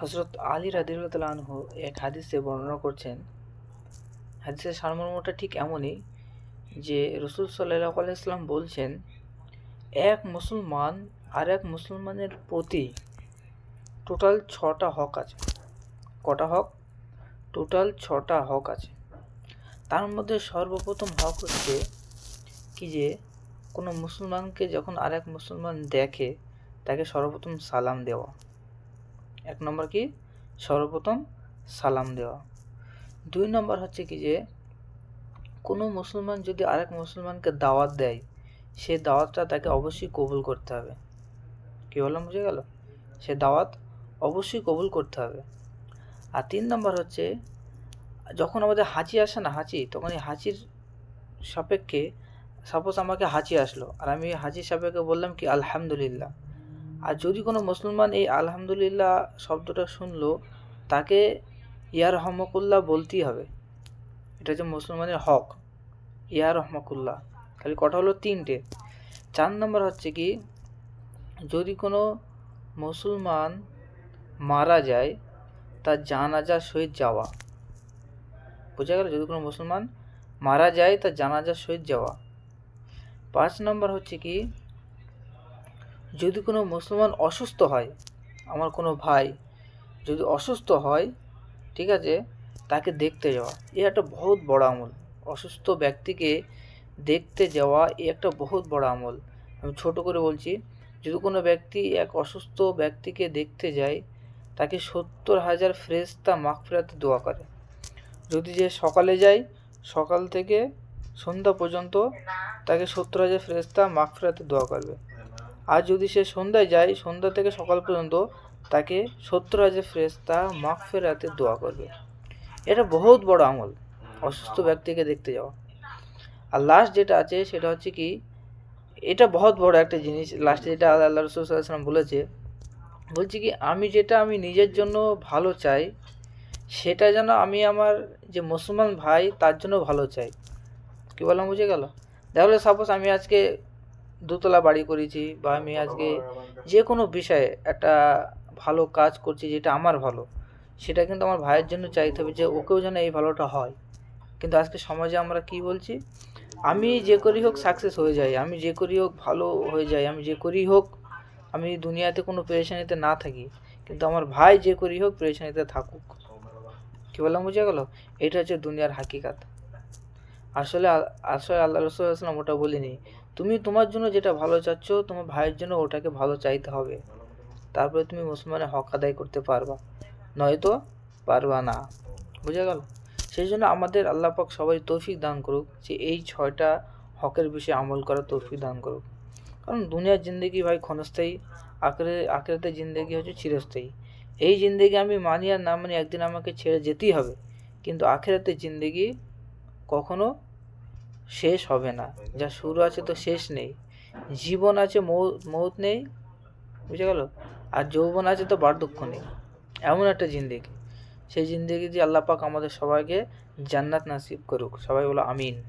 হজরত আলী রাদিউল্লাহ আনহু এক হাদিসে বর্ণনা করছেন, হাদিসের সারমর্মটা ঠিক এমনই যে রসুল সাল্লাহ আলাইসলাম বলছেন, এক মুসলমান আর এক মুসলমানের প্রতি টোটাল ছটা হক আছে। কটা হক? টোটাল ছটা হক আছে। তার মধ্যে সর্বপ্রথম হক হচ্ছে কি যে, কোনো মুসলমানকে যখন আর এক মুসলমান দেখে, তাকে সর্বপ্রথম সালাম দেওয়া। এক নম্বর কি? সর্বপ্রথম সালাম দেওয়া। দুই নম্বর হচ্ছে কি যে, কোনো মুসলমান যদি আরেক মুসলমানকে দাওয়াত দেয়, সে দাওয়াতটা তাকে অবশ্যই কবুল করতে হবে। কী বললাম, বুঝে গেল? সে দাওয়াত অবশ্যই কবুল করতে হবে। আর তিন নম্বর হচ্ছে, যখন আমাদের হাঁচি আসে না হাঁচি, তখন এই হাঁচির সাপেক্ষে, সাপোজ আমাকে হাঁচি আসলো, আর আমি হাঁচির সাপেক্ষে বললাম কি, আলহামদুলিল্লাহ। আর যদি কোনো মুসলমান এই আলহামদুলিল্লাহ শব্দটা শুনলো, তাকে ইয়া রহমকুল্লাহ বলতেই হবে। এটা হচ্ছে মুসলমানের হক, ইয়া রহমকুল্লাহ। খালি কটা হলো? তিনটে। চার নম্বর হচ্ছে কি, যদি কোনো মুসলমান মারা যায়, তার জানাজার সহিত যাওয়া। বোঝা গেল? যদি কোনো মুসলমান মারা যায়, তার জানাজার সহিত যাওয়া। পাঁচ নম্বর হচ্ছে কি যদি কোনো মুসলমান অসুস্থ হয়, আমার কোনো ভাই যদি অসুস্থ হয়, ঠিক আছে, তাকে দেখতে যাওয়া। এ একটা বহুত বড় আমল। অসুস্থ ব্যক্তিকে দেখতে যাওয়া এ একটা বহুত বড় আমল। আমি ছোট করে বলছি, যদি কোনো ব্যক্তি এক অসুস্থ ব্যক্তিকে দেখতে যায়, তাকে সত্তর হাজার ফ্রেস্তা মাগফিরাতে দোয়া করে। যদি যে সকালে যায়, সকাল থেকে সন্ধ্যা পর্যন্ত তাকে সত্তর হাজার ফ্রেস্তা মাগফিরাতে দোয়া করবে। আর যদি সে সন্ধ্যায় যায়, সন্ধ্যা থেকে সকাল পর্যন্ত তাকে সত্তর হাজার ফেরেস্তা মাফ ফেরাতে দোয়া করবে। এটা বহুত বড় আমল, অসুস্থ ব্যক্তিকে দেখতে যাওয়া। আর লাস্ট যেটা আছে, সেটা হচ্ছে কি, এটা বহুত বড় একটা জিনিস লাস্টে যেটা আল্লাহ রসুলাম বলেছে, বলছি কি, আমি যেটা আমি নিজের জন্য ভালো চাই, সেটা যেন আমি আমার যে মুসলমান ভাই, তার জন্য ভালো চাই। কী বললাম, বুঝে গেল? তাহলে সাপোজ আমি আজকে দোতলা বাড়ি করেছি বা আমি আজকে যে কোনো বিষয়ে একটা ভালো কাজ করছি যেটা আমার ভালো সেটা কিন্তু আমার ভাইয়ের জন্য চাইতে হবে যে ওকেও যেন এই ভালোটা হয়। কিন্তু আজকে সমাজে আমরা কি বলছি? আমি যে করি হোক সাকসেস হয়ে যাই আমি যে করি হোক ভালো হয়ে যাই আমি যে করি হোক আমি দুনিয়াতে কোনো পেরেশানিতে না থাকি কিন্তু আমার ভাই যে করি হোক পেরেশানিতে থাকুক। কী বললাম বুঝে গেল? এটা হচ্ছে দুনিয়ার হাকিকাত। আসলে আসলে আল্লাহ রসুলাম ওটা বলিনি। তুমি তোমার জন্য যেটা ভালো চাচ্ছ, তোমার ভাইয়ের জন্য ওটাকে ভালো চাইতে হবে। তারপরে তুমি মুসলমানের হক আদায় করতে পারবা। নয়তো পারবা না। বুঝা গেল? সেই জন্য আমাদের আল্লাহ পাক সবাই তৌফিক দান করুক, যে এই ছয়টা হকের বিষয়ে আমল করার তৌফিক দান করুক। কারণ দুনিয়ার জিন্দগি ভাই ক্ষণস্থায়ী, আখরে, আখেরাতের জিন্দগি হচ্ছে চিরস্থায়ী। এই জিন্দগি আমি মানি আর না মানি একদিন আমাকে ছেড়ে যেতেই হবে। কিন্তু আখেরাতে জিন্দগি কখনো শেষ হবে না। যা শুরু আছে তো শেষ নেই। জীবন আছে মৌত নেই, বুঝে গেল? আর যৌবন আছে তো বার্ধক্য নেই। এমন একটা জিন্দেগি। সেই জিন্দেগি যে আল্লাহ পাক আমাদের সবাইকে জান্নাত নাসিব করুক। সবাই বলো আমিন।